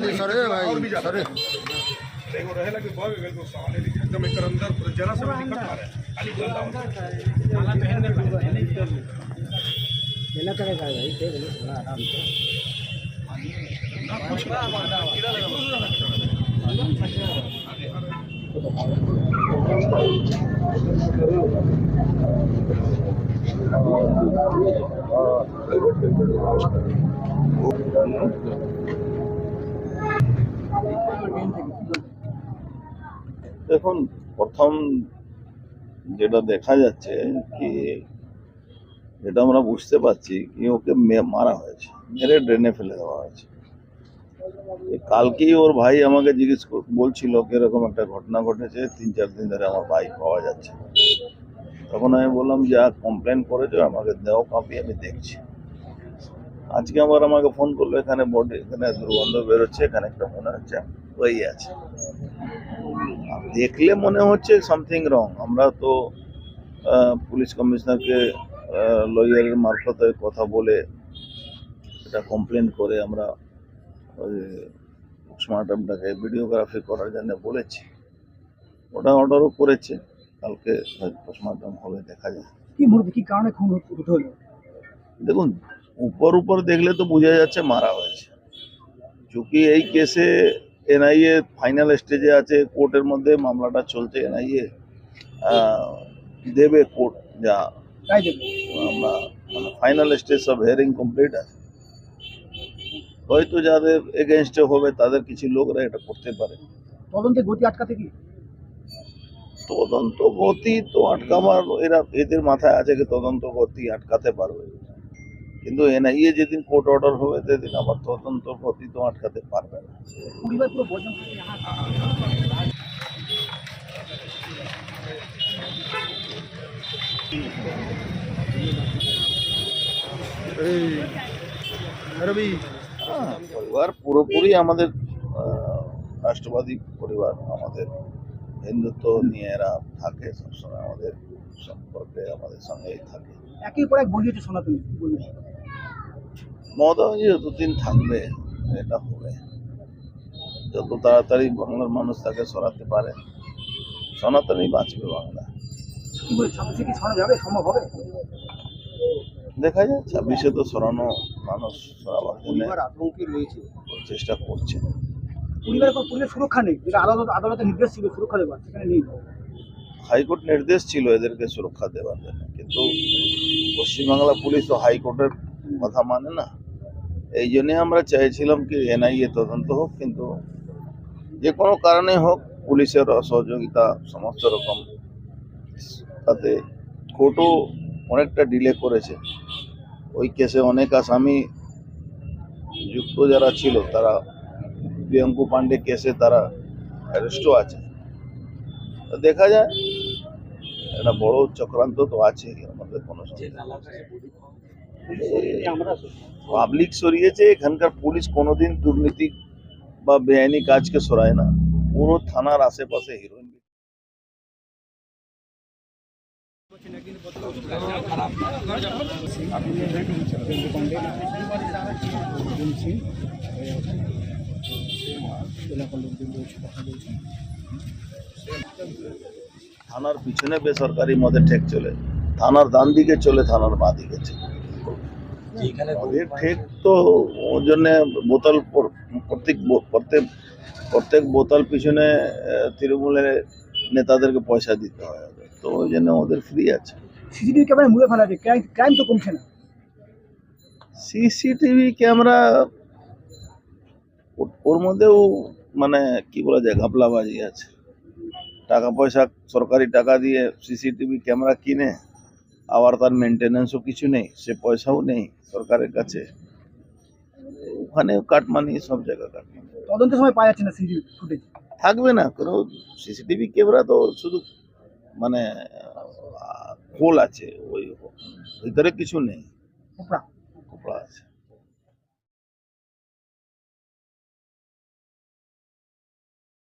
जल्दी सरे भाई सरे देखो रहेला के बाग गए तो सामने लिखे एकदम एक अंदर जरा सा दिक्कत आ रहा है। खाली खुला काला पहन के पहले की कर लेला करेगा भाई दे दे थोड़ा आराम से। कीड़ा लगा দেখুন, প্রথম যেটা দেখা যাচ্ছে কি যেটা আমরা বুঝতে পারছি কি ওকে মারা হয়েছে, মেরে ড্রেনে ফেলে দেওয়া হয়েছে। কালকেই ওর ভাই আমাকে জিজ্ঞেস বলছিল এরকম একটা ঘটনা ঘটেছে, তিন চার দিন ধরে আমার ভাই পাওয়া যাচ্ছে তখন আমি বললাম, যা কমপ্লেন করেছ আমাকে দেও কপি আমি দেখছি। আজকে আবার আমাকে ফোন করল এখানে বডি এখানে দুর্গন্ধ বেরোচ্ছে এখানে একটা মনে হচ্ছে ওই আছে। দেখলে মনে হচ্ছে সামথিং রং আমরা তো পুলিশ কমিশনারকে লয়ারের মারফতে কথা বলে এটা কমপ্লেন করে আমরা ওই পোস্টমর্টমটাকে ভিডিওগ্রাফি করার জন্য বলেছি। ওটা অর্ডারও করেছে। কালকে পোস্টমর্টম হবে দেখা যায় কি মনে কি কারণে খুন হলো? দেখুন উপর উপর দেখলে তো বোঝা যাচ্ছে মারা হয়েছে। চুকি এই কেসে এনআইএ ফাইনাল স্টেজে আছে কোর্টের মধ্যে মামলাটা চলছে এনআইএ দেবে কোর্ট যা আমরা মানে ফাইনাল স্টেজ সব হিয়ারিং কমপ্লিট আছে। হয়তো যাদের এগেনস্টে হবে তাদের কিছু লোকরা এটা করতে পারে। তদন্তে গতি আটকাতে কি? তদন্ত গতি তো আটকাবার এরা এদের মাথায় আছে যে তদন্ত গতি আটকাতে পারবে। কিন্তু এনআইএ যেদিন কোর্ট অর্ডার হবে সেদিন আবার তদন্ত তো আটকাতে পারবে না। পরিবার হ্যাঁ, পরিবার পুরোপুরি আমাদের রাষ্ট্রবাদী পরিবার আমাদের হিন্দুত্ব নিয়ে এরা থাকে সবসময় আমাদের সম্পর্কে আমাদের সঙ্গেই থাকে। একই পর এক বলিয়েছে সনাতনী কি বলবেন? মমতা ব্যানার্জি যতদিন থাকবে এটা হবে। যত তাড়াতাড়ি বাংলার মানুষ তাকে সরাতে পারে সনাতনই বাঁচবে বাংলা। দেখা যায় ছাব্বিশে তো সরানো মানুষ সরাবার জন্য আতঙ্কে রয়েছে। চেষ্টা করছে। পরিবারের সুরক্ষা নেই। যেটা আদালত আদালতের নির্দেশ ছিল সুরক্ষা দেওয়ার সেখানে নেই। হাইকোর্ট নির্দেশ ছিল এদেরকে সুরক্ষা দেওয়ার জন্য কিন্তু পশ্চিমবাংলা পুলিশ তো হাইকোর্টের কথা মানে না। এই জন্যে আমরা চাইছিলাম কি এনআইএ তদন্ত হোক, কিন্তু যে কোনো কারণে হোক পুলিশের সহযোগিতা সমস্ত রকম তাতে কোর্টও অনেকটা ডিলে করেছে। ওই কেসে অনেক আসামি যুক্ত যারা ছিল, তারা প্রিয়ঙ্কু পান্ডে কেসে তারা অ্যারেস্টও আছে। তো দেখা যায়, একটা বড় চক্রান্ত তো আছে মধ্যে কোনো পাবলিক সরিয়েছে, এখানকার পুলিশ কোনোদিন দুর্নীতি বা বেআইনি কাজকে সরায় না। পুরো থানার আশেপাশে হিরোইন থানার পিছনে বেসরকারি মদে ঠেক চলে। থানার ডান দিকে চলে, থানার বাঁ দিকে চলে। ওদের তো ওর জন্য বোতল প্রত্যেক প্রত্যেক প্রত্যেক বোতল পিছনে তৃণমূলের নেতাদেরকে পয়সা দিতে হয় তো ওই জন্য ওদের ফ্রি আছে। সিসিটিভি ক্যামেরা মুড়ে ফেলা যায় ক্রাইম তো কমছে না। সিসিটিভি ক্যামেরা ওর- ওর মধ্যেও মানে কি বলা যায় ঘাপলাবাজি আছে। টাকা পয়সা সরকারি টাকা দিয়ে সিসিটিভি ক্যামেরা কিনে আবার তার মেনটেন্যান্সও কিছু নেই সে পয়সাও নেই সরকারের কাছে। ওখানেও কাটমানি সব জায়গায় কাটমানি। তদন্তের সময় পাওয়া যাচ্ছে না সিসিটিভি ফুটেজ? থাকবে না কোনো সিসিটিভি ক্যামেরা তো শুধু মানে আহ, খোল আছে ওই ভিতরে কিছু নেই। কোপড়া খোপড়া আছে